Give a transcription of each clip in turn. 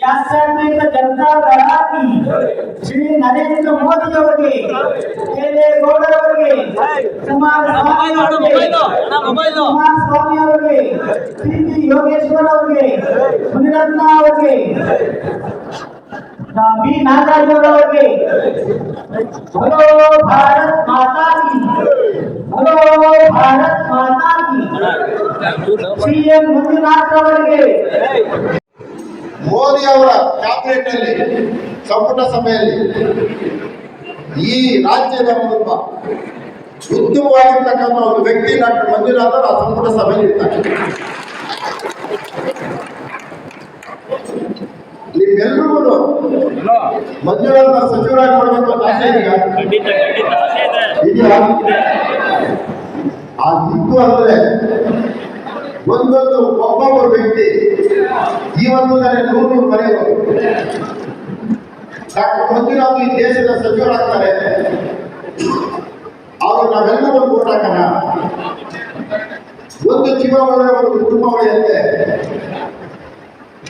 ಜಾತ್ಯತೀತ ಜನತಾ ದಳ ಶ್ರೀ ನರೇಂದ್ರ ಮೋದಿ ಅವರಿಗೆ ದೇವೇಗೌಡರವರಿಗೆ ಕುಮಾರಸ್ವಾಮಿ ಅವರಿಗೆ ಕುಮಾರಸ್ವಾಮಿ ಅವರಿಗೆ ಸಿ ಪಿ ಯೋಗೇಶ್ವರ ಅವರಿಗೆ ಮುನಿರತ್ನ ಅವರಿಗೆ ಬಿ ನಾಗರಾಜ್ ಅವರಿಗೆ बोलो भारत माता की बोलो भारत माता की ಸಿಎಂ ಮಂಜುನಾಥ್ ಅವರಿಗೆ ಮೋದಿ ಅವರ ಕ್ಯಾಬಿನೆಟ್ ಅಲ್ಲಿ ಸಂಪುಟ ಸಭೆಯಲ್ಲಿ ಈ ರಾಜ್ಯದ ಒಬ್ಬ ಉತ್ತಮವಾಗಿರ್ತಕ್ಕಂಥ ಒಂದು ವ್ಯಕ್ತಿ ಡಾಕ್ಟರ್ ಮಂಜುನಾಥ್ ಅವರು ಆ ಸಂಪುಟ ಸಭೆಯಲ್ಲಿ ಇರ್ತಾರೆ. ನಿಮ್ಮೆಲ್ಲರಿಗೂ ಮಂಜುನಾಥ ಸಚಿವರಾಗಿ ಮಾಡಬೇಕು ಅಂತ ಆಸೆ ಇದೆಯಾ? ಆ ದಿಕ್ಕು ಅಂದ್ರೆ ಒಂದೊಂದು ಒಬ್ಬೊಬ್ಬ ವ್ಯಕ್ತಿ. ಇವತ್ತು ನನಗೆ ನೂರು ನೂರು ಬರೆಯೋದು ಡಾಕ್ಟರ್ ಮಂಜುನಾಥ್ ಈ ದೇಶದ ಸಚಿವರಾಗ್ತಾರೆ. ಅವರು ನಾವೆಲ್ಲ ಒಂದು ಓಟ್ ಒಂದು ಜೀವ ಒಂದು ಕುಟುಂಬ ಉಳಿಯುತ್ತೆ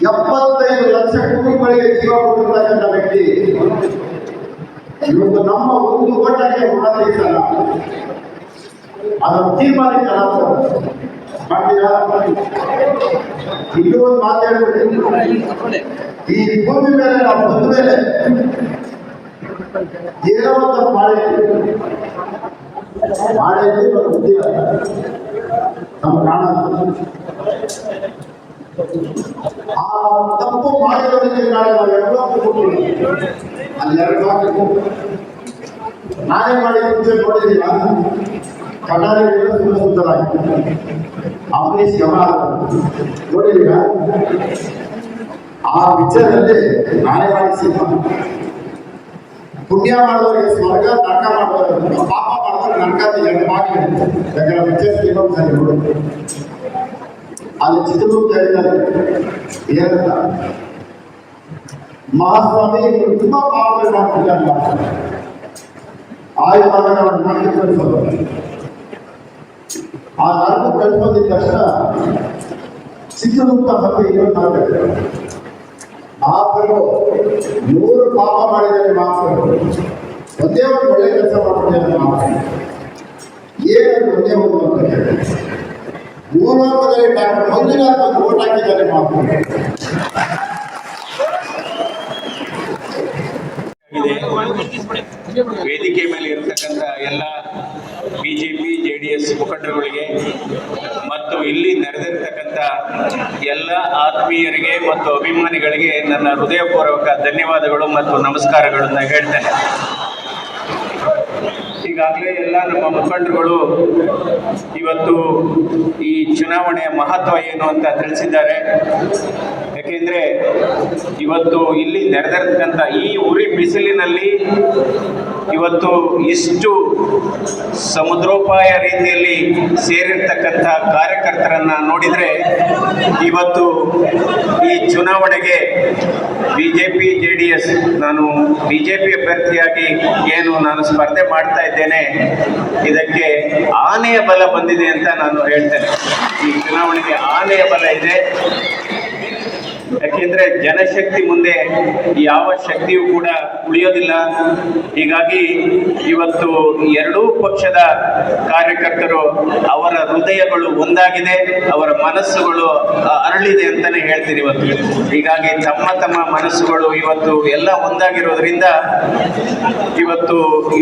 ಎಪ್ಪತ್ತೈದು ಲಕ್ಷ ಕುಟುಂಬಗಳಿಗೆ ಜೀವ ಕೊಟ್ಟಿರ್ತಕ್ಕಂಥ ವ್ಯಕ್ತಿ. ಇವತ್ತು ನಮ್ಮ ಒಂದು ಓಟಾಗೆ ಮಾತಾಡಿಸಲ್ಲ ಅದನ್ನು ತೀರ್ಮಾನಕ್ಕೆ ಮಾಡ್ತೀರಾ ಇನ್ನೂ ಒಂದು ಈ ಭೂಮಿ ಮೇಲೆ ನಾವು ಬಂದ ಮೇಲೆ ಏನೋ ಒಂದು ಮಾಡಿದ್ವಿ ಮಾಡಿದ್ವಿ ಇವತ್ತು ನಮ್ಮ ಕಾಣ ಆ ತಪ್ಪು ಮಾಡಿರೋದಕ್ಕೆ ನಾಳೆ ನಾವು ಎರಡು ಅಲ್ಲಿ ಎರಡು ಮಾಡಿ ಮುಂಚೆ ನೋಡಿದ್ದೀರ ಕನ್ನಡಿಗರು ತುಂಬ ಸುಂದರಾಗಿ ಅಂಬರೀಷ್ ಗಮನ ನೋಡಿದ್ದೀರಾ ಆ ವಿಚಾರದಲ್ಲಿ ನಾನೇ ಮಾಡಿ ಸಿನಿಮಾ ಪುಣ್ಯ ಮಾಡಿದವರಿಗೆ ಸ್ವರ್ಗ ನರಕ ಮಾಡಿದವರು ಪಾಪ ಮಾಡಿದವರು ನರಕ ಎರಡು ಬಾಗಿ ಯಾಕಂದ್ರೆ ಪಿಕ್ಚರ್ ಸಿನಿಮಾ ಸರಿ ನೋಡಿ ಅಲ್ಲಿ ಚಿತ್ರದುರ್ಗ ಹೇಳಿದ್ದಾರೆ ಏನಂತ ಮಹಾಸ್ವಾಮಿ ಇವರು ತುಂಬಾ ಪಾಪಗಳು ಮಾಡ್ತಿದ್ದಾರೆ ಆಯು ಮರಣಗಳನ್ನು ಮಾಡಿ ಕಳಿಸೋದು ಆ ನಾಲ್ಕು ಕಳಿಸೋದಿದ ತಕ್ಷಣ ಸಿದ್ಧಗುಪ್ತ ಮತ್ತೆ ಇರುವಂತಾಗಬೇಕು ಆ ಪ್ರಭು ನೂರು ಪಾಪ ಮಾಡಿದರೆ ಮಾತ್ರ ಒಂದೇ ಒಂದು ಕೆಲಸ ಮಾಡಿದ್ರೆ ಮಾತ್ರ. ಏನು ಒಂದೇ ಒಂದು ಅಂತ ಭೂಲೋಕದಲ್ಲಿ ಡಾಕ್ಟರ್ ಮಂಜುನಾಥ್ ಒಂದು ಓಟ್ ಹಾಕಿದ್ದಾರೆ ಮಾತ್ರ. ವೇದಿಕೆ ಮೇಲೆ ಇರತಕ್ಕಂಥ ಎಲ್ಲ ಬಿಜೆಪಿ ಜೆ ಡಿ ಎಸ್ ಮುಖಂಡರುಗಳಿಗೆ ಮತ್ತು ಇಲ್ಲಿ ನೆರೆದಿರ್ತಕ್ಕಂಥ ಎಲ್ಲ ಆತ್ಮೀಯರಿಗೆ ಮತ್ತು ಅಭಿಮಾನಿಗಳಿಗೆ ನನ್ನ ಹೃದಯಪೂರ್ವಕ ಧನ್ಯವಾದಗಳು ಮತ್ತು ನಮಸ್ಕಾರಗಳನ್ನು ಹೇಳ್ತೇನೆ. ಈಗಾಗಲೇ ಎಲ್ಲ ನಮ್ಮ ಮುಖಂಡರುಗಳು ಇವತ್ತು ಈ ಚುನಾವಣೆಯ ಮಹತ್ವ ಏನು ಅಂತ ತಿಳಿಸಿದ್ದಾರೆ. ಯಾಕೆಂದ್ರೆ ಇವತ್ತು ಇಲ್ಲಿ ನೆರೆದಿರ್ತಕ್ಕಂಥ ಈ ಉರಿ ಬಿಸಿಲಿನಲ್ಲಿ ಇವತ್ತು ಇಷ್ಟು ಸಮುದ್ರೋಪಾಯ ರೀತಿಯಲ್ಲಿ ಸೇರಿರ್ತಕ್ಕಂಥ ಕಾರ್ಯಕರ್ತರನ್ನ ನೋಡಿದ್ರೆ ಇವತ್ತು ಈ ಚುನಾವಣೆಗೆ ಬಿಜೆಪಿ ಜೆ ಡಿ ಎಸ್ ನಾನು ಬಿಜೆಪಿ ಅಭ್ಯರ್ಥಿಯಾಗಿ ಏನು ನಾನು ಸ್ಪರ್ಧೆ ಮಾಡ್ತಾ ಇದ್ದೇನೆ, ಇದಕ್ಕೆ ಆನೆಯ ಬಲ ಬಂದಿದೆ ಅಂತ ನಾನು ಹೇಳ್ತೇನೆ. ಈ ಚುನಾವಣೆಗೆ ಆನೆಯ ಬಲ ಇದೆ. ಯಾಕೆಂದ್ರೆ ಜನಶಕ್ತಿ ಮುಂದೆ ಯಾವ ಶಕ್ತಿಯೂ ಕೂಡ ಉಳಿಯೋದಿಲ್ಲ. ಹೀಗಾಗಿ ಇವತ್ತು ಎರಡೂ ಪಕ್ಷದ ಕಾರ್ಯಕರ್ತರು ಅವರ ಹೃದಯಗಳು ಒಂದಾಗಿದೆ, ಅವರ ಮನಸ್ಸುಗಳು ಅರಳಿದೆ ಅಂತಾನೆ ಹೇಳ್ತೀರಿ ಇವತ್ತು. ಹೀಗಾಗಿ ತಮ್ಮ ತಮ್ಮ ಮನಸ್ಸುಗಳು ಇವತ್ತು ಎಲ್ಲ ಒಂದಾಗಿರೋದ್ರಿಂದ ಇವತ್ತು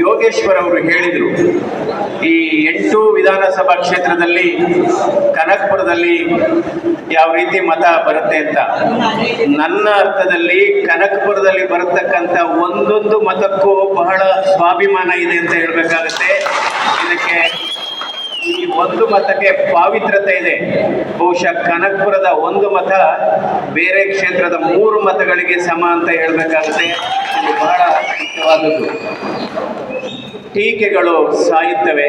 ಯೋಗೇಶ್ವರ್ ಅವರು ಹೇಳಿದರು, ಈ ಎಂಟು ವಿಧಾನಸಭಾ ಕ್ಷೇತ್ರದಲ್ಲಿ ಕನಕಪುರದಲ್ಲಿ ಯಾವ ರೀತಿ ಮತ ಬರುತ್ತೆ ಅಂತ. ನನ್ನ ಅರ್ಥದಲ್ಲಿ ಕನಕಪುರದಲ್ಲಿ ಬರತಕ್ಕಂಥ ಒಂದೊಂದು ಮತಕ್ಕೂ ಬಹಳ ಸ್ವಾಭಿಮಾನ ಇದೆ ಅಂತ ಹೇಳಬೇಕಾಗುತ್ತೆ. ಇದಕ್ಕೆ ಈ ಒಂದು ಮತಕ್ಕೆ ಪಾವಿತ್ರತೆ ಇದೆ. ಬಹುಶಃ ಕನಕಪುರದ ಒಂದು ಮತ ಬೇರೆ ಕ್ಷೇತ್ರದ ಮೂರು ಮತಗಳಿಗೆ ಸಮ ಅಂತ ಹೇಳಬೇಕಾಗುತ್ತೆ. ಇದು ಬಹಳ ಮುಖ್ಯವಾದದ್ದು. ಟೀಕೆಗಳು ಸಾಯುತ್ತವೆ,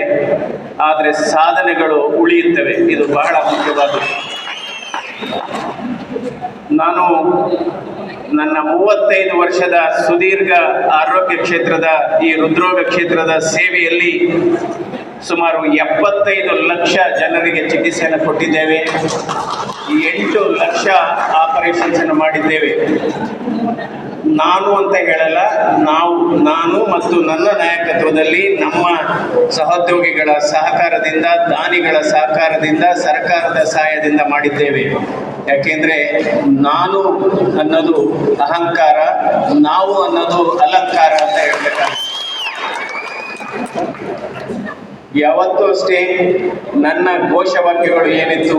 ಆದರೆ ಸಾಧನೆಗಳು ಉಳಿಯುತ್ತವೆ. ಇದು ಬಹಳ ಮುಖ್ಯವಾದದ್ದು. ನಾನು ನನ್ನ ಮೂವತ್ತೈದು ವರ್ಷದ ಸುದೀರ್ಘ ಆರೋಗ್ಯ ಕ್ಷೇತ್ರದ, ಈ ಹೃದ್ರೋಗ ಕ್ಷೇತ್ರದ ಸೇವೆಯಲ್ಲಿ ಸುಮಾರು ಎಪ್ಪತ್ತೈದು ಲಕ್ಷ ಜನರಿಗೆ ಚಿಕಿತ್ಸೆಯನ್ನು ಕೊಟ್ಟಿದ್ದೇವೆ. ಎಂಟು ಲಕ್ಷ ಆಪರೇಷನ್ಸನ್ನು ಮಾಡಿದ್ದೇವೆ. ನಾನು ಅಂತ ಹೇಳಲ್ಲ, ನಾವು, ನಾನು ಮತ್ತು ನನ್ನ ನಾಯಕತ್ವದಲ್ಲಿ ನಮ್ಮ ಸಹೋದ್ಯೋಗಿಗಳ ಸಹಕಾರದಿಂದ, ದಾನಿಗಳ ಸಹಕಾರದಿಂದ, ಸರ್ಕಾರದ ಸಹಾಯದಿಂದ ಮಾಡಿದ್ದೇವೆ. ಯಾಕೆಂದ್ರೆ ನಾನು ಅನ್ನೋದು ಅಹಂಕಾರ ನಾವು ಅನ್ನೋದು ಅಲಂಕಾರ ಅಂತ ಹೇಳ್ಬೇಕಾಗ್ತದೆ ಯಾವತ್ತೂ ಅಷ್ಟೇ ನನ್ನ ಘೋಷವಾಕ್ಯಗಳು ಏನಿತ್ತು?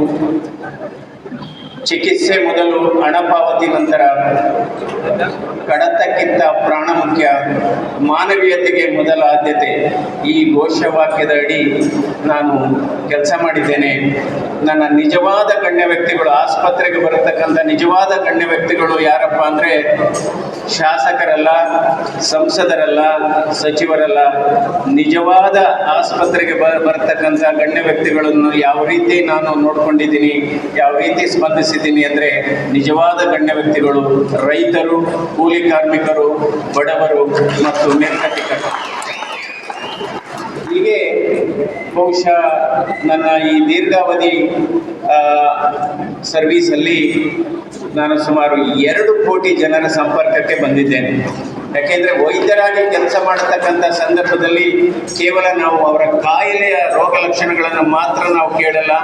ಚಿಕಿತ್ಸೆ ಮೊದಲು ಹಣ ಪಾವತಿ ನಂತರ ಕಡತಕ್ಕಿಂತ ಪ್ರಾಣ ಮುಖ್ಯ ಮಾನವೀಯತೆಗೆ ಮೊದಲ ಆದ್ಯತೆ. ಈ ಘೋಷವಾಕ್ಯದ ಅಡಿ ನಾನು ಕೆಲಸ ಮಾಡಿದ್ದೇನೆ. ನನ್ನ ನಿಜವಾದ ಗಣ್ಯ ವ್ಯಕ್ತಿಗಳು, ಆಸ್ಪತ್ರೆಗೆ ಬರತಕ್ಕಂಥ ನಿಜವಾದ ಗಣ್ಯ ವ್ಯಕ್ತಿಗಳು ಯಾರಪ್ಪ ಅಂದರೆ ಶಾಸಕರಲ್ಲ, ಸಂಸದರಲ್ಲ, ಸಚಿವರಲ್ಲ. ನಿಜವಾದ ಆಸ್ಪತ್ರೆಗೆ ಬ, ಬರ್ತಕ್ಕಂಥ ಗಣ್ಯ ವ್ಯಕ್ತಿಗಳನ್ನು ಯಾವ ರೀತಿ ನಾನು ನೋಡ್ಕೊಂಡಿದ್ದೀನಿ, ಯಾವ ರೀತಿ ಸ್ಪಂದಿಸಿದ್ದೀನಿ ಅಂದರೆ ನಿಜವಾದ ಗಣ್ಯ ವ್ಯಕ್ತಿಗಳು, ರೈತರು, ಕೂಲಿ ಕಾರ್ಮಿಕರು, ಬಡವರು ಮತ್ತು ನಿರ್ಗತಿಕರು ಹೀಗೆ ಬಹುಶಃ ನನ್ನ ಈ ದೀರ್ಘಾವಧಿ ಸರ್ವೀಸಲ್ಲಿ ನಾನು ಸುಮಾರು ಎರಡು ಕೋಟಿ ಜನರ ಸಂಪರ್ಕಕ್ಕೆ ಬಂದಿದ್ದೇನೆ. ಯಾಕೆಂದ್ರೆ ವೈದ್ಯರಾಗಿ ಕೆಲಸ ಮಾಡತಕ್ಕಂಥ ಸಂದರ್ಭದಲ್ಲಿ ಕೇವಲ ನಾವು ಅವರ ಕಾಯಿಲೆಯ ರೋಗ ಲಕ್ಷಣಗಳನ್ನು ಮಾತ್ರ ನಾವು ಕೇಳಲ್ಲ,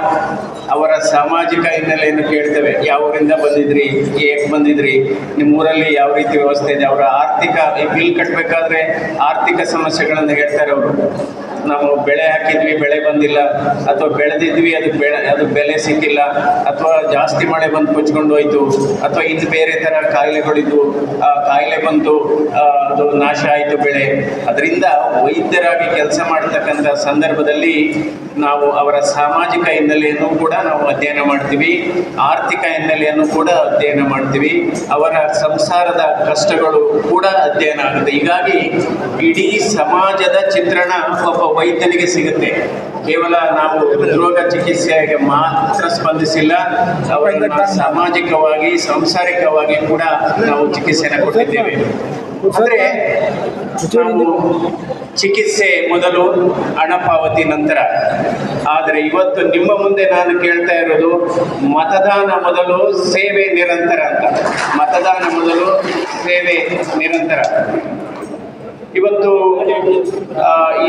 ಅವರ ಸಾಮಾಜಿಕ ಹಿನ್ನೆಲೆಯನ್ನು ಕೇಳ್ತೇವೆ. ಯಾವ ಊರಿಂದ ಬಂದಿದ್ರಿ, ಏಕೆ ಬಂದಿದ್ರಿ ನಿಮ್ಮ ಊರಲ್ಲಿ ಯಾವ ರೀತಿ ವ್ಯವಸ್ಥೆ ಇದೆ, ಅವರ ಆರ್ಥಿಕ ಬಿಲ್ ಕಟ್ಟಬೇಕಾದ್ರೆ ಆರ್ಥಿಕ ಸಮಸ್ಯೆಗಳನ್ನು ಹೇಳ್ತಾರೆ ಅವರು. ನಾವು ಬೆಳೆ ಹಾಕಿದ್ವಿ, ಬೆಳೆ ಬಂದಿಲ್ಲ. ಅಥವಾ ಬೆಳೆದಿದ್ವಿ, ಅದು ಬೆಳೆ, ಅದು ಬೆಲೆ ಸಿಕ್ಕಿಲ್ಲ. ಅಥವಾ ಜಾಸ್ತಿ ಮಳೆ ಬಂದು ಕೊಚ್ಕೊಂಡು ಹೋಯ್ತು. ಅಥವಾ ಇನ್ನು ಬೇರೆ ಥರ ಕಾಯಿಲೆಗಳಿದ್ವು. ಆ ಕಾಯಿಲೆ ಬಂತು ಅದು ನಾಶ ಆಯಿತು ಬೆಳೆ. ಅದರಿಂದ ವೈದ್ಯರಾಗಿ ಕೆಲಸ ಮಾಡ್ತಕ್ಕಂಥ ಸಂದರ್ಭದಲ್ಲಿ ನಾವು ಅವರ ಸಾಮಾಜಿಕ ಹಿನ್ನೆಲೆಯನ್ನು ಕೂಡ ನಾವು ಅಧ್ಯಯನ ಮಾಡ್ತೀವಿ. ಆರ್ಥಿಕ ಹಿನ್ನೆಲೆಯನ್ನು ಕೂಡ ಅಧ್ಯಯನ ಮಾಡ್ತೀವಿ. ಅವರ ಸಂಸಾರದ ಕಷ್ಟಗಳು ಕೂಡ ಅಧ್ಯಯನ ಆಗುತ್ತೆ. ಹೀಗಾಗಿ ಇಡೀ ಸಮಾಜದ ಚಿತ್ರಣ ಒಬ್ಬ ವೈದ್ಯನಿಗೆ ಸಿಗುತ್ತೆ. ಕೇವಲ ನಾವು ರೋಗ ಚಿಕಿತ್ಸೆಗೆ ಮಾತ್ರ ಸ್ಪಂದಿಸಿಲ್ಲ. ಅವರನ್ನ ಸಾಮಾಜಿಕವಾಗಿ ಸಾಂಸಾರಿಕವಾಗಿ ಕೂಡ ನಾವು ಚಿಕಿತ್ಸೆಯನ್ನು ಕೊಟ್ಟಿದ್ದೇವೆ. ಅಂದ್ರೆ ನಾವು ಚಿಕಿತ್ಸೆ ಮೊದಲು ಹಣ ಪಾವತಿ ನಂತರ. ಆದರೆ ಇವತ್ತು ನಿಮ್ಮ ಮುಂದೆ ನಾನು ಕೇಳ್ತಾ ಇರೋದು ಮತದಾನ ಮೊದಲು ಸೇವೆ ನಿರಂತರ ಅಂತ. ಮತದಾನ ಮೊದಲು ಸೇವೆ ನಿರಂತರ. ಇವತ್ತು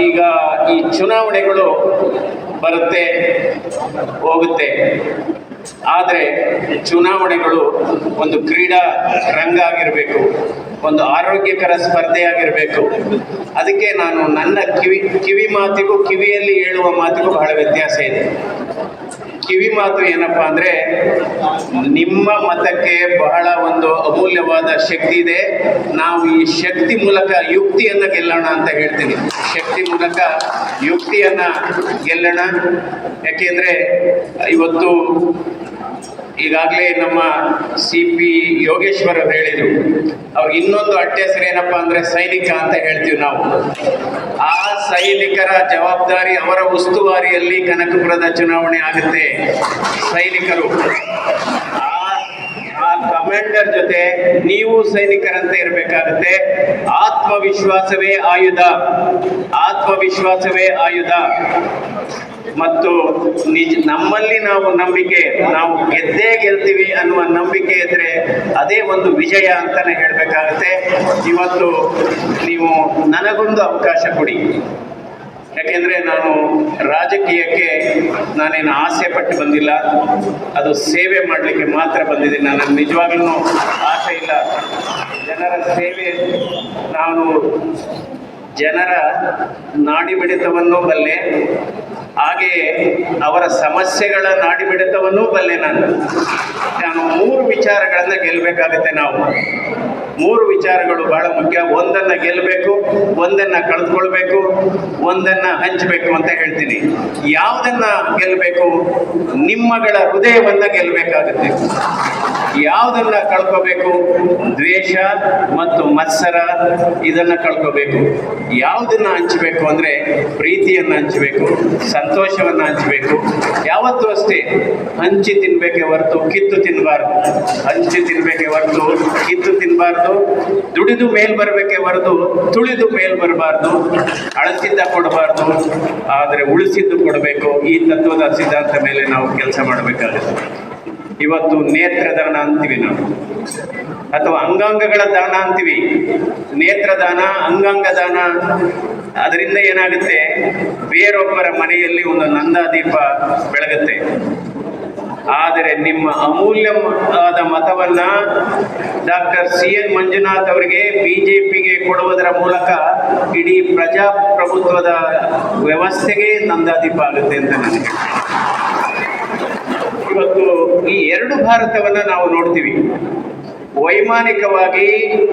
ಈಗ ಈ ಚುನಾವಣೆಗಳು ಬರುತ್ತೆ, ಹೋಗುತ್ತೆ. ಆದರೆ ಚುನಾವಣೆಗಳು ಒಂದು ಕ್ರೀಡಾ ರಂಗ ಆಗಿರಬೇಕು, ಒಂದು ಆರೋಗ್ಯಕರ ಸ್ಪರ್ಧೆ ಆಗಿರಬೇಕು. ಅದಕ್ಕೆ ನಾನು ನನ್ನ ಕಿವಿ ಕಿವಿ ಮಾತಿಗೂ ಕಿವಿಯಲ್ಲಿ ಹೇಳುವ ಮಾತಿಗೂ ಬಹಳ ವ್ಯತ್ಯಾಸ ಇದೆ. ಕಿವಿ ಮಾತು ಏನಪ್ಪಾ ಅಂದ್ರೆ, ನಿಮ್ಮ ಮತಕ್ಕೆ ಬಹಳ ಒಂದು ಅಮೂಲ್ಯವಾದ ಶಕ್ತಿ ಇದೆ. ನಾವು ಈ ಶಕ್ತಿ ಮೂಲಕ ಯುಕ್ತಿಯನ್ನ ಗೆಲ್ಲೋಣ ಅಂತ ಹೇಳ್ತೀನಿ. ಶಕ್ತಿ ಮೂಲಕ ಯುಕ್ತಿಯನ್ನ ಗೆಲ್ಲೋಣ. ಯಾಕೆಂದ್ರೆ, ಇವತ್ತು ಈಗಾಗಲೇ ನಮ್ಮ ಸಿ ಪಿ ಯೋಗೇಶ್ವರ್ ಅವರು ಹೇಳಿದರು. ಅವ್ರ ಇನ್ನೊಂದು ಅಟ್ಟೆ ಹೆಸರು ಏನಪ್ಪ ಅಂದ್ರೆ ಸೈನಿಕ ಅಂತ ಹೇಳ್ತೀವಿ ನಾವು. ಆ ಸೈನಿಕರ ಜವಾಬ್ದಾರಿ ಅವರ ಉಸ್ತುವಾರಿಯಲ್ಲಿ ಕನಕಪುರದ ಚುನಾವಣೆ ಆಗುತ್ತೆ. ಸೈನಿಕರು ಕಮಾಂಡರ್ ಜೊತೆ ನೀವು ಸೈನಿಕರಂತೆ ಇರಬೇಕಾಗುತ್ತೆ. ಆತ್ಮವಿಶ್ವಾಸವೇ ಆಯುಧ. ಆತ್ಮವಿಶ್ವಾಸವೇ ಆಯುಧ. ಮತ್ತು ನಿಜ, ನಮ್ಮಲ್ಲಿ ನಾವು ನಂಬಿಕೆ, ನಾವು ಗೆದ್ದೇ ಗೆಲ್ತೀವಿ ಅನ್ನುವ ನಂಬಿಕೆ ಇದ್ರೆ ಅದೇ ಒಂದು ವಿಜಯ ಅಂತಾನೆ ಹೇಳ್ಬೇಕಾಗತ್ತೆ. ಇವತ್ತು ನೀವು ನನಗೊಂದು ಅವಕಾಶ ಕೊಡಿ. ಯಾಕೆಂದ್ರೆ ನಾನು ರಾಜಕೀಯಕ್ಕೆ ನಾನೇನು ಆಸೆ ಪಟ್ಟು ಬಂದಿಲ್ಲ, ಅದು ಸೇವೆ ಮಾಡಲಿಕ್ಕೆ ಮಾತ್ರ ಬಂದಿದ್ದೀನಿ. ನನಗೆ ನಿಜವಾಗ್ಲೂ ಆಸೆ ಇಲ್ಲ. ಜನರ ಸೇವೆ, ನಾನು ಜನರ ನಾಡಿಮಿಡಿತವನ್ನು ಬಲ್ಲೆ, ಹಾಗೆಯೇ ಅವರ ಸಮಸ್ಯೆಗಳ ನಾಡಿಮಿಡಿತವನ್ನೂ ಬಲ್ಲೆ ನಾನು. ನಾನು ಮೂರು ವಿಚಾರಗಳನ್ನು ಗೆಲ್ಲಬೇಕಾಗುತ್ತೆ ನಾವು. ಮೂರು ವಿಚಾರಗಳು ಬಹಳ ಮುಖ್ಯ. ಒಂದನ್ನ ಗೆಲ್ಲಬೇಕು ಒಂದನ್ನ ಕಳೆದುಕೊಳ್ಬೇಕು, ಒಂದನ್ನ ಹಂಚಬೇಕು ಅಂತ ಹೇಳ್ತೀನಿ. ಯಾವುದನ್ನ ಗೆಲ್ಲಬೇಕು ನಿಮ್ಮಗಳ ಹೃದಯವನ್ನ ಗೆಲ್ಲಬೇಕಾಗುತ್ತೆ ಯಾವುದನ್ನ ಕಳ್ಕೋಬೇಕು? ದ್ವೇಷ ಮತ್ತು ಮತ್ಸರ, ಇದನ್ನ ಕಳ್ಕೋಬೇಕು. ಯಾವುದನ್ನ ಹಂಚಬೇಕು ಅಂದ್ರೆ ಪ್ರೀತಿಯನ್ನ ಹಂಚಬೇಕು, ಸಂತೋಷವನ್ನ ಹಂಚಬೇಕು. ಯಾವತ್ತೂ ಅಷ್ಟೇ, ಹಂಚಿ ತಿನ್ಬೇಕೆ ಹೊರತು ಕಿತ್ತು ತಿನ್ನಬಾರ್ದು ಹಂಚಿ ತಿನ್ಬೇಕೆ ಹೊರತು ಕಿತ್ತು ತಿನ್ನಬಾರ್ದು ದುಡಿದು ಮೇಲ್ ಬರಬೇಕೆ ಹೊರತು, ತುಳಿದು ಮೇಲ್ ಬರಬಾರ್ದು, ಅಳಸಿದ್ದ ಕೊಡಬಾರ್ದು, ಆದರೆ ಉಳಿಸಿದ್ದು ಕೊಡಬೇಕು. ಈ ತತ್ವದ ಸಿದ್ಧಾಂತ ಮೇಲೆ ನಾವು ಕೆಲಸ ಮಾಡಬೇಕಾಗುತ್ತೆ. ಇವತ್ತು ನೇತ್ರದಾನ ಅಂತೀವಿ ನಾವು. ಅಥವಾ ಅಂಗಾಂಗಗಳ ದಾನ ಅಂತೀವಿ. ನೇತ್ರದಾನ ಅಂಗಾಂಗ ದಾನ. ಅದರಿಂದ ಏನಾಗುತ್ತೆ? ಬೇರೊಬ್ಬರ ಮನೆಯಲ್ಲಿ ಒಂದು ನಂದಾದೀಪ ಬೆಳಗುತ್ತೆ. ಆದರೆ ನಿಮ್ಮ ಅಮೂಲ್ಯವಾದ ಮತವನ್ನ ಡಾಕ್ಟರ್ ಸಿ ಎನ್ ಮಂಜುನಾಥ್ ಅವರಿಗೆ ಬಿಜೆಪಿಗೆ ಕೊಡುವುದರ ಮೂಲಕ ಇಡೀ ಪ್ರಜಾಪ್ರಭುತ್ವದ ವ್ಯವಸ್ಥೆಗೆ ನಂದಾದೀಪ ಆಗುತ್ತೆ ಅಂತ ನನಗೆ ಇವತ್ತು ಈ ಎರಡು ಭಾರತವನ್ನ ನಾವು ನೋಡ್ತೀವಿ. ವೈಮಾನಿಕವಾಗಿ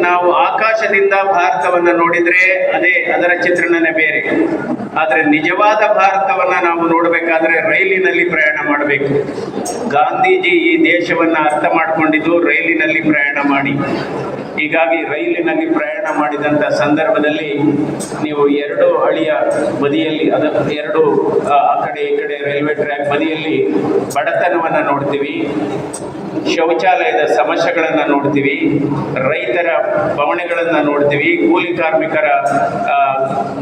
ನಾವು ಆಕಾಶದಿಂದ ಭಾರತವನ್ನು ನೋಡಿದರೆ ಅದೇ ಅದರ ಚಿತ್ರಣನೇ ಬೇರೆ. ಆದರೆ ನಿಜವಾದ ಭಾರತವನ್ನು ನಾವು ನೋಡಬೇಕಾದ್ರೆ ರೈಲಿನಲ್ಲಿ ಪ್ರಯಾಣ ಮಾಡಬೇಕು. ಗಾಂಧೀಜಿ ಈ ದೇಶವನ್ನು ಅರ್ಥ ಮಾಡಿಕೊಂಡಿದ್ದು ರೈಲಿನಲ್ಲಿ ಪ್ರಯಾಣ ಮಾಡಿ. ಹೀಗಾಗಿ ರೈಲಿನಲ್ಲಿ ಪ್ರಯಾಣ ಮಾಡಿದಂಥ ಸಂದರ್ಭದಲ್ಲಿ ನೀವು ಎರಡು ಹಳಿಯ ಬದಿಯಲ್ಲಿ ಅದ ಎರಡು ಆ ಕಡೆ ಈ ಕಡೆ ರೈಲ್ವೆ ಟ್ರ್ಯಾಕ್ ಬದಿಯಲ್ಲಿ ಬಡತನವನ್ನು ನೋಡ್ತೀವಿ. ಶೌಚಾಲಯದ ಸಮಸ್ಯೆಗಳನ್ನು ನೋಡ್ತೀವಿ, ರೈತರ ಬವಣೆಗಳನ್ನು ನೋಡ್ತೀವಿ, ಕೂಲಿ ಕಾರ್ಮಿಕರ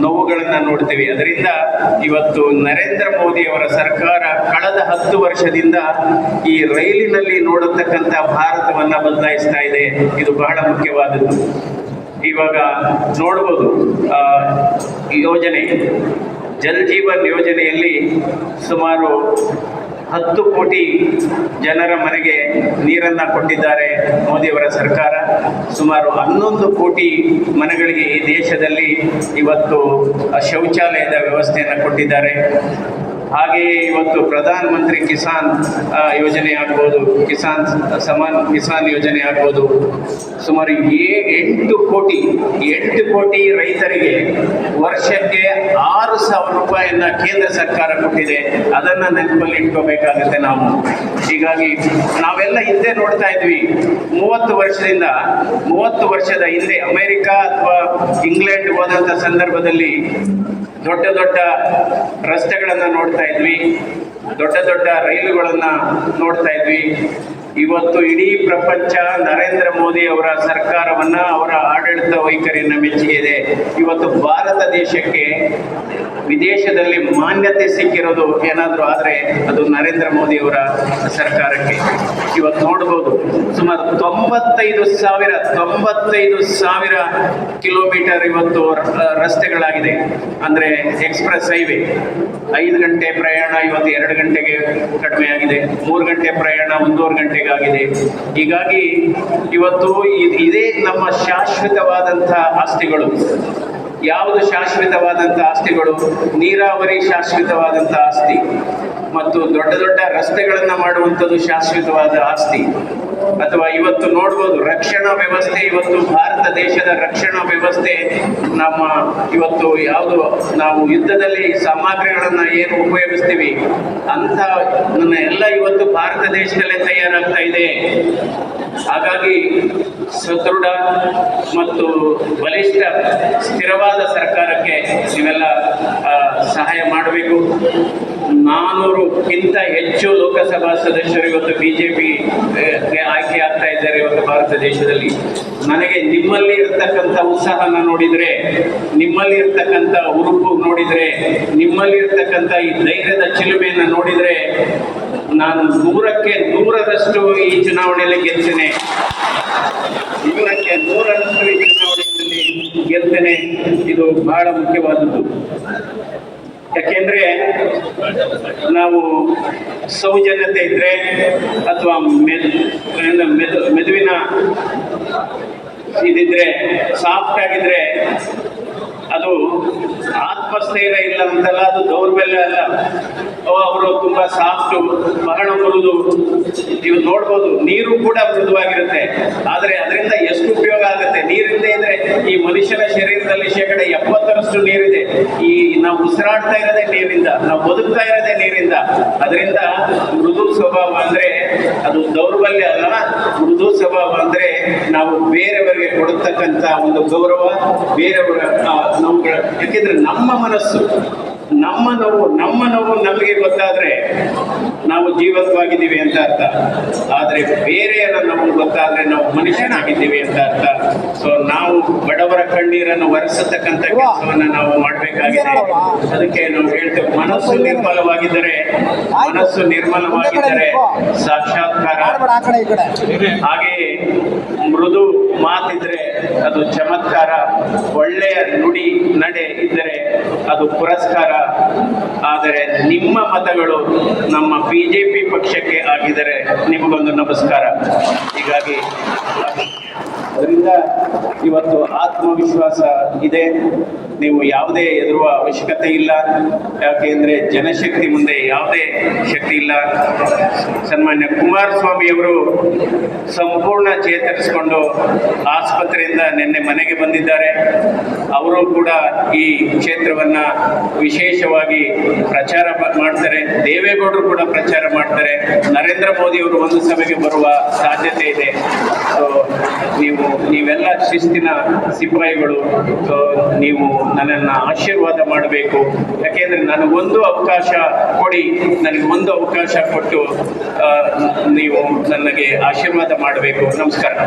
ನೋವುಗಳನ್ನು ನೋಡ್ತೀವಿ. ಅದರಿಂದ ಇವತ್ತು ನರೇಂದ್ರ ಮೋದಿಯವರ ಸರ್ಕಾರ ಕಳೆದ ಹತ್ತು ವರ್ಷದಿಂದ ಈ ರೈಲಿನಲ್ಲಿ ನೋಡತಕ್ಕಂಥ ಭಾರತವನ್ನು ಬದಲಾಯಿಸ್ತಾ ಇದೆ. ಇದು ಬಹಳ ಮುಖ್ಯವಾದದ್ದು. ಇವಾಗ ನೋಡ್ಬೋದು ಯೋಜನೆ, ಜಲ್ ಜೀವನ್ ಯೋಜನೆಯಲ್ಲಿ ಸುಮಾರು ಹತ್ತು ಕೋಟಿ ಜನರ ಮನೆಗೆ ನೀರನ್ನ ಕೊಟ್ಟಿದ್ದಾರೆ ಮೋದಿಯವರ ಸರ್ಕಾರ. ಸುಮಾರು ಹನ್ನೊಂದು ಕೋಟಿ ಮನೆಗಳಿಗೆ ಈ ದೇಶದಲ್ಲಿ ಇವತ್ತು ಶೌಚಾಲಯದ ವ್ಯವಸ್ಥೆಯನ್ನು ಕೊಟ್ಟಿದ್ದಾರೆ. ಹಾಗೆಯೇ ಇವತ್ತು ಪ್ರಧಾನ ಮಂತ್ರಿ ಕಿಸಾನ್ ಯೋಜನೆ ಆಗ್ಬೋದು, ಕಿಸಾನ್ ಸಮಾನ್, ಕಿಸಾನ್ ಯೋಜನೆ ಆಗ್ಬೋದು. ಸುಮಾರು ಏ- ಎಂಟು ಕೋಟಿ ಎಂಟು ಕೋಟಿ ರೈತರಿಗೆ ವರ್ಷಕ್ಕೆ ಆರು ಸಾವಿರ ರೂಪಾಯಿಯನ್ನ ಕೇಂದ್ರ ಸರ್ಕಾರ ಕೊಟ್ಟಿದೆ. ಅದನ್ನ ನೆನಪಲ್ಲಿ ಇಟ್ಕೋಬೇಕಾಗುತ್ತೆ ನಾವು. ಹೀಗಾಗಿ ನಾವೆಲ್ಲ ಹಿಂದೆ ನೋಡ್ತಾ ಇದ್ವಿ. ಮೂವತ್ತು ವರ್ಷದಿಂದ, ಮೂವತ್ತು ವರ್ಷದ ಹಿಂದೆ ಅಮೆರಿಕ ಅಥವಾ ಇಂಗ್ಲೆಂಡ್ ಹೋದಂಥ ಸಂದರ್ಭದಲ್ಲಿ ದೊಡ್ಡ ದೊಡ್ಡ ರಸ್ತೆಗಳನ್ನು ನೋಡ್ತಾ ಇದ್ವಿ. ದೊಡ್ಡ ದೊಡ್ಡ ರೈಲುಗಳನ್ನ ನೋಡ್ತಾ ಇದ್ವಿ. ಇವತ್ತು ಇಡೀ ಪ್ರಪಂಚ ನರೇಂದ್ರ ಮೋದಿ ಅವರ ಸರ್ಕಾರವನ್ನ ಅವರ ಆಡಳಿತ ವೈಖರಿಯನ್ನ ಮೆಚ್ಚುಗೆ ಇದೆ. ಇವತ್ತು ಭಾರತ ದೇಶಕ್ಕೆ ವಿದೇಶದಲ್ಲಿ ಮಾನ್ಯತೆ ಸಿಕ್ಕಿರೋದು ಏನಾದರೂ ಆದರೆ ಅದು ನರೇಂದ್ರ ಮೋದಿ ಅವರ ಸರ್ಕಾರಕ್ಕೆ. ಇವತ್ತು ನೋಡ್ಬೋದು, ಸುಮಾರು ತೊಂಬತ್ತೈದು ಸಾವಿರ ತೊಂಬತ್ತೈದು ಸಾವಿರ ಕಿಲೋಮೀಟರ್ ಇವತ್ತು ರಸ್ತೆಗಳಾಗಿದೆ. ಅಂದರೆ ಎಕ್ಸ್ಪ್ರೆಸ್ ಹೈವೇ. ಐದು ಗಂಟೆ ಪ್ರಯಾಣ ಇವತ್ತು ಎರಡು ಗಂಟೆಗೆ ಕಡಿಮೆ ಆಗಿದೆ. ಮೂರು ಗಂಟೆ ಪ್ರಯಾಣ ಒಂದೂವರೆ ಗಂಟೆಗೆ ಆಗಿದೆ ಹೀಗಾಗಿ ಇವತ್ತು ಇದೇ ನಮ್ಮ ಶಾಶ್ವತವಾದಂತಹ ಆಸ್ತಿಗಳು. ಯಾವುದು ಶಾಶ್ವತವಾದಂಥ ಆಸ್ತಿಗಳು? ನೀರಾವರಿ ಶಾಶ್ವತವಾದಂಥ ಆಸ್ತಿ ಮತ್ತು ದೊಡ್ಡ ದೊಡ್ಡ ರಸ್ತೆಗಳನ್ನು ಮಾಡುವಂಥದ್ದು ಶಾಶ್ವತವಾದ ಆಸ್ತಿ. ಅಥವಾ ಇವತ್ತು ನೋಡ್ಬೋದು, ರಕ್ಷಣಾ ವ್ಯವಸ್ಥೆ, ಇವತ್ತು ಭಾರತ ದೇಶದ ರಕ್ಷಣಾ ವ್ಯವಸ್ಥೆ ನಮ್ಮ ಇವತ್ತು ಯಾವುದು, ನಾವು ಯುದ್ಧದಲ್ಲಿ ಸಾಮಗ್ರಿಗಳನ್ನ ಏನು ಉಪಯೋಗಿಸ್ತೀವಿ ಅಂತ ಎಲ್ಲ ಇವತ್ತು ಭಾರತ ದೇಶದಲ್ಲೇ ತಯಾರಾಗ್ತಾ ಇದೆ. ಹಾಗಾಗಿ ಸದೃಢ ಮತ್ತು ಬಲಿಷ್ಠ ಸ್ಥಿರವಾದ ಸರ್ಕಾರಕ್ಕೆ ನೀವೆಲ್ಲ ಸಹಾಯ ಮಾಡಬೇಕು. ನಾನೂರುಕ್ಕಿಂತ ಹೆಚ್ಚು ಲೋಕಸಭಾ ಸದಸ್ಯರು ಇವತ್ತು ಬಿಜೆಪಿ ಆಯ್ಕೆ ಆಗ್ತಾ ಇದ್ದಾರೆ ಇವತ್ತು ಭಾರತ ದೇಶದಲ್ಲಿ. ನನಗೆ ನಿಮ್ಮಲ್ಲಿ ಇರ್ತಕ್ಕಂಥ ಉತ್ಸಾಹನ ನೋಡಿದರೆ, ನಿಮ್ಮಲ್ಲಿ ಇರ್ತಕ್ಕಂಥ ಉರುಪು ನೋಡಿದರೆ, ನಿಮ್ಮಲ್ಲಿ ಇರ್ತಕ್ಕಂಥ ಈ ಧೈರ್ಯದ ಚಿಲುಮೆಯನ್ನು ನೋಡಿದರೆ, ನಾನು ನೂರಕ್ಕೆ ನೂರರಷ್ಟು ಈ ಚುನಾವಣೆಯಲ್ಲಿ ಗೆಲ್ತೇನೆ. ನೂರಕ್ಕೆ ನೂರ ಚುನಾವಣೆಯಲ್ಲಿ ಗೆಲ್ತೇನೆ, ಇದು ಬಹಳ ಮುಖ್ಯವಾದದ್ದು. ಯಾಕೆಂದ್ರೆ ನಾವು ಸೌಜನ್ಯತೆ ಇದ್ರೆ ಅಥವಾ ಮೆದು ಮೆದು, ಮೆದುವಿನ ಇದಿದ್ರೆ ಸಾಫ್ಟ್ ಆಗಿದ್ರೆ ಅದು ಆತ್ಮಸ್ಥೈರ್ಯ ಇಲ್ಲ ಅಂತಲ್ಲ, ಅದು ದೌರ್ಬಲ್ಯ ಅಲ್ಲ. ಅವರು ತುಂಬಾ ಸಾಫ್ಟು ಮರಣ ಮೃದು ನೀವು ನೋಡ್ಬೋದು, ನೀರು ಕೂಡ ಮೃದುವಾಗಿರುತ್ತೆ. ಆದರೆ ಅದರಿಂದ ಎಷ್ಟು ಉಪಯೋಗ ಆಗುತ್ತೆ? ನೀರಿಂದ ಇದ್ರೆ ಈ ಮನುಷ್ಯನ ಶರೀರದಲ್ಲಿ ಶೇಕಡ ಎಪ್ಪತ್ತರಷ್ಟು ನೀರಿದೆ. ಈ ನಾವು ಉಸಿರಾಡ್ತಾ ಇರೋದೇ ನೀರಿಂದ, ನಾವು ಬದುಕ್ತಾ ಇರೋದೇ ನೀರಿಂದ. ಅದರಿಂದ ಮೃದು ಸ್ವಭಾವ ಅಂದ್ರೆ ಅದು ದೌರ್ಬಲ್ಯ ಅಲ್ಲ. ಮೃದು ಸ್ವಭಾವ ಅಂದ್ರೆ ನಾವು ಬೇರೆಯವರಿಗೆ ಕೊಡತಕ್ಕಂಥ ಒಂದು ಗೌರವ ಬೇರೆಯವರ ನೋವುಗಳ ಯಾಕೆಂದ್ರೆ ನಮ್ಮ ಮನಸ್ಸು ನಮ್ಮ ನೋವು ನಮ್ಮ ನೋವು ನಮಗೆ ಗೊತ್ತಾದ್ರೆ ನಾವು ಜೀವಂತವಾಗಿದ್ದೀವಿ ಅಂತ ಅರ್ಥ. ಆದ್ರೆ ಬೇರೆಯವರ ನೋವು ಗೊತ್ತಾದ್ರೆ ನಾವು ಮನುಷ್ಯನಾಗಿದ್ದೀವಿ ಅಂತ ಅರ್ಥ. ಸೊ ನಾವು ಬಡವರ ಕಣ್ಣೀರನ್ನು ಒರೆಸತಕ್ಕಂಥ ಕೆಲಸವನ್ನು ನಾವು ಮಾಡಬೇಕಾಗಿದೆ. ಅದಕ್ಕೆ ನಾವು ಹೇಳ್ತೇವೆ ಮನಸ್ಸು ನಿರ್ಮಲವಾಗಿದ್ದರೆ ಮನಸ್ಸು ನಿರ್ಮಲವಾಗಿದ್ದರೆ ಸಾಕ್ಷಾತ್ಕಾರ ಹಾಗೆಯೇ ಮಾತಿದ್ರೆ ಅದು ಚಮತ್ಕಾರ, ಒಳ್ಳೆಯ ನುಡಿ ನಡೆ ಇದ್ದರೆ ಅದು ಪುರಸ್ಕಾರ. ಆದರೆ ನಿಮ್ಮ ಮತಗಳು ನಮ್ಮ ಬಿಜೆಪಿ ಪಕ್ಷಕ್ಕೆ ಆಗಿದರೆ ನಿಮಗೊಂದು ನಮಸ್ಕಾರ. ಹೀಗಾಗಿ ಅದರಿಂದ ಇವತ್ತು ಆತ್ಮವಿಶ್ವಾಸ ಇದೆ. ನೀವು ಯಾವುದೇ ಎದುರುವ ಅವಶ್ಯಕತೆ ಇಲ್ಲ. ಯಾಕೆಂದ್ರೆ ಜನಶಕ್ತಿ ಮುಂದೆ ಯಾವುದೇ ಶಕ್ತಿ ಇಲ್ಲ. ಸನ್ಮಾನ್ಯ ಕುಮಾರಸ್ವಾಮಿಯವರು ಸಂಪೂರ್ಣ ಚೇತರಿಸಿಕೊಂಡು ಆಸ್ಪತ್ರೆಯಿಂದ ನಿನ್ನೆ ಮನೆಗೆ ಬಂದಿದ್ದಾರೆ. ಅವರು ಕೂಡ ಈ ಕ್ಷೇತ್ರವನ್ನ ವಿಶೇಷವಾಗಿ ಪ್ರಚಾರ ಮಾಡ್ತಾರೆ. ದೇವೇಗೌಡರು ಕೂಡ ಪ್ರಚಾರ ಮಾಡ್ತಾರೆ. ನರೇಂದ್ರ ಮೋದಿ ಅವರು ಒಂದು ಸಭೆಗೆ ಬರುವ ಸಾಧ್ಯತೆ ಇದೆ. ಸೊ ನೀವು, ನೀವೆಲ್ಲ ಶಿಸ್ತಿನ ಸಿಪಾಯಿಗಳು. ನೀವು ನನ್ನನ್ನು ಆಶೀರ್ವಾದ ಮಾಡಬೇಕು. ಯಾಕೆಂದ್ರೆ ನನಗೊಂದು ಅವಕಾಶ ಕೊಡಿ, ನನಗೆ ಒಂದು ಅವಕಾಶ ಕೊಟ್ಟು ನೀವು ನನಗೆ ಆಶೀರ್ವಾದ ಮಾಡಬೇಕು. ನಮಸ್ಕಾರ.